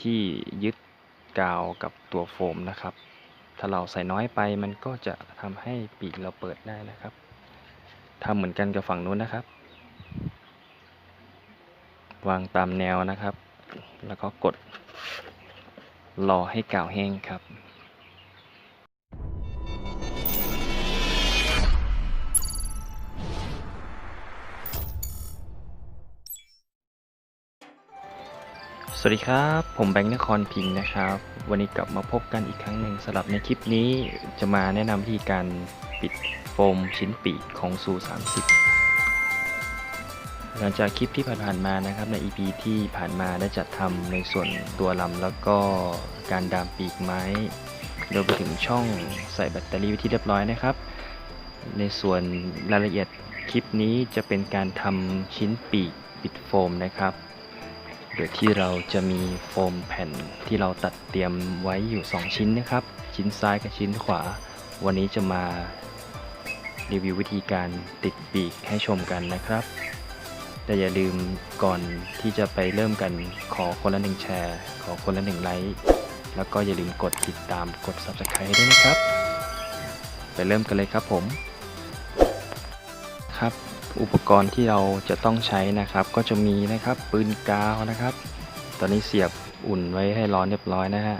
ที่ยึดกาวกับตัวโฟมนะครับ ถ้าเราใส่น้อยไปมันก็จะทำให้ปีกเราเปิดได้นะครับทำเหมือนกันกับฝั่งนู้นนะครับ วางตามแนวนะครับ แล้วก็กดรอให้กาวแห้งครับ สวัสดีครับ ผมแบงค์นครพิงค์นะครับ วันนี้กลับมาพบกันอีกครั้งหนึ่งสำหรับในคลิปนี้จะมาแนะนำวิธีการปิดโฟมชิ้นปีกของซู30 หลังจากคลิปที่ผ่านๆมานะครับใน EP ที่ผ่านมาได้จัดทำในส่วนตัวลำแล้วก็การดามปีกไม้รวมไปถึงช่องใส่แบตเตอรี่ไว้ที่เรียบร้อยนะครับ ในส่วนรายละเอียดคลิปนี้จะเป็นการทำชิ้นปีกปิดโฟมนะครับ โดยที่เราจะมีโฟมแผ่นที่เราตัดเตรียมไว้อยู่ 2 ชิ้นนะครับ ชิ้นซ้ายกับชิ้นขวา วันนี้จะมารีวิววิธีการติดปีกให้ชมกันนะครับ แต่อย่าลืมก่อนที่จะไปเริ่มกันขอคนละหนึ่งแชร์ ขอคนละหนึ่งไลค์แล้วก็อย่าลืมกดติดตามกด subscribe ด้วยนะครับ ไปเริ่มกันเลยครับผมครับ อุปกรณ์ที่เราจะต้องใช้นะครับ ก็จะมีนะครับปืนกาวนะครับ ตอนนี้เสียบอุ่นไว้ให้ร้อนเรียบร้อยนะฮะ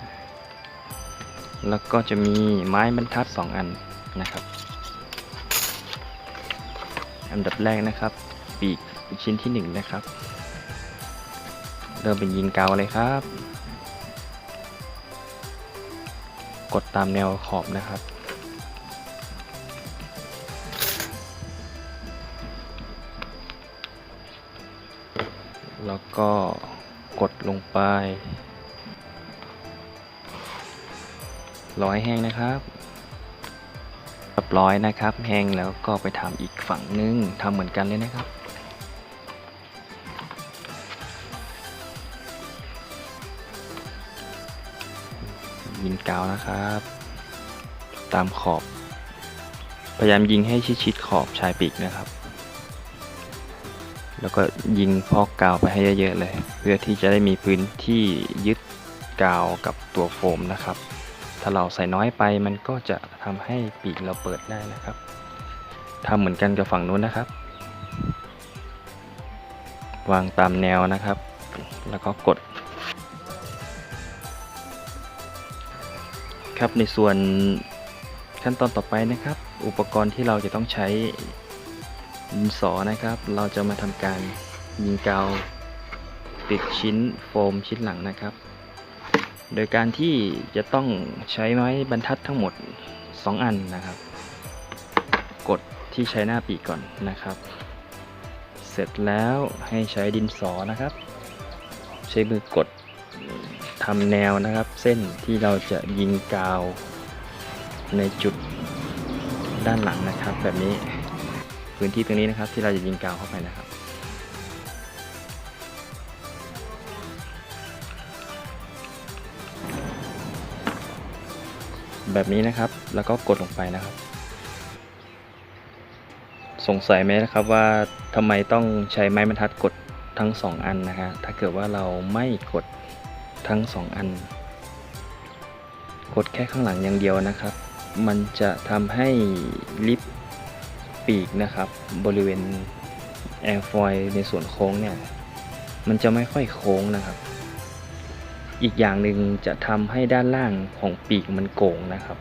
แล้วก็จะมีไม้บรรทัด 2 อันนะครับ อันดับแรกนะครับ ปีกชิ้นที่ 1 นะครับ เริ่มเป็นยิงกาวเลยครับ กดตามแนวขอบนะครับ แล้วก็กดลงไปร้อยแห้งนะครับเรียบร้อยนะครับ แห้งแล้วก็ไปทำอีกฝั่งนึงทำเหมือนกันเลยนะครับยิงกาวนะครับ ตามขอบ พยายามยิงให้ชิดๆขอบชายปีกนะครับ แล้วก็ยิงพอกกาวไปให้เยอะๆเลย เพื่อที่จะได้มีพื้นที่ยึดกาวกับตัวโฟมนะครับ ถ้าเราใส่น้อยไปมันก็จะทำให้ปีกเราเปิดได้นะครับทำเหมือนกันกับฝั่งนู้นนะครับ วางตามแนวนะครับ แล้วก็กด ครับในส่วนขั้นตอนต่อไปนะครับ อุปกรณ์ที่เราจะต้องใช้ ดินสอนะครับ เราจะมาทำการยิงกาวติดชิ้นโฟมชิ้นหลังนะครับ โดยการที่จะต้องใช้ไม้บรรทัดทั้งหมด 2 อันนะครับ กดที่ใช้หน้าปีกก่อนนะครับ เสร็จแล้วให้ใช้ดินสอนะครับ ใช้มือกดทำแนวนะครับ เส้นที่เราจะยิงกาวในจุดด้านหลังนะครับแบบนี้ พื้นที่ตรงนี้นะครับ ที่เราจะยิงกาวเข้าไปนะครับ แบบนี้นะครับแล้วก็กดลงไปนะครับ สงสัยไหมนะครับว่าทำไมต้องใช้ไม้บรรทัดกดทั้ง 2 อันนะฮะถ้าเกิดว่าเราไม่กดทั้ง 2 อัน กดแค่ข้างหลังอย่างเดียวนะครับ มันจะทำให้ลิฟต์ ปีกนะครับ บริเวณแอร์ฟอยในส่วนโค้งเนี่ย มันจะไม่ค่อยโค้งนะครับ อีกอย่างหนึ่งจะทำให้ด้านล่างของปีกมันโก่งนะครับ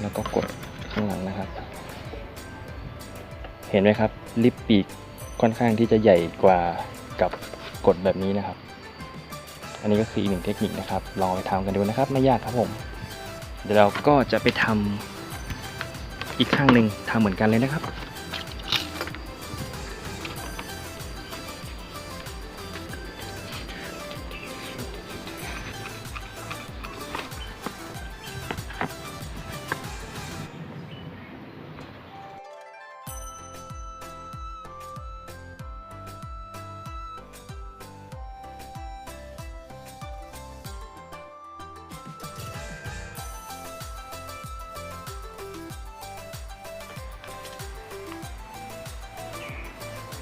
แล้วก็กดข้างหลังนะครับ เห็นไหมครับ ลิปปีกค่อนข้างที่จะใหญ่กว่ากับกดแบบนี้นะครับ อันนี้ก็คืออีกหนึ่งเทคนิคนะครับ ลองไปทำกันดูนะครับ ไม่ยากครับผม เดี๋ยวเราก็จะไปทำอีกข้างหนึ่งทำเหมือนกันเลยนะครับ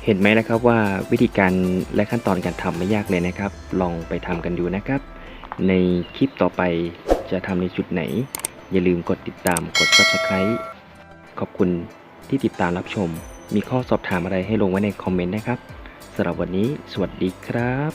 เห็นไหมนะครับว่าวิธีการและขั้นตอนการทำไม่ยากเลยนะครับ ลองไปทำกันดูนะครับ ในคลิปต่อไปจะทำในจุดไหน อย่าลืมกดติดตามกด subscribe ขอบคุณที่ติดตามรับชม มีข้อสอบถามอะไรให้ลงไว้ในคอมเมนต์นะครับสำหรับวันนี้ สวัสดีครับ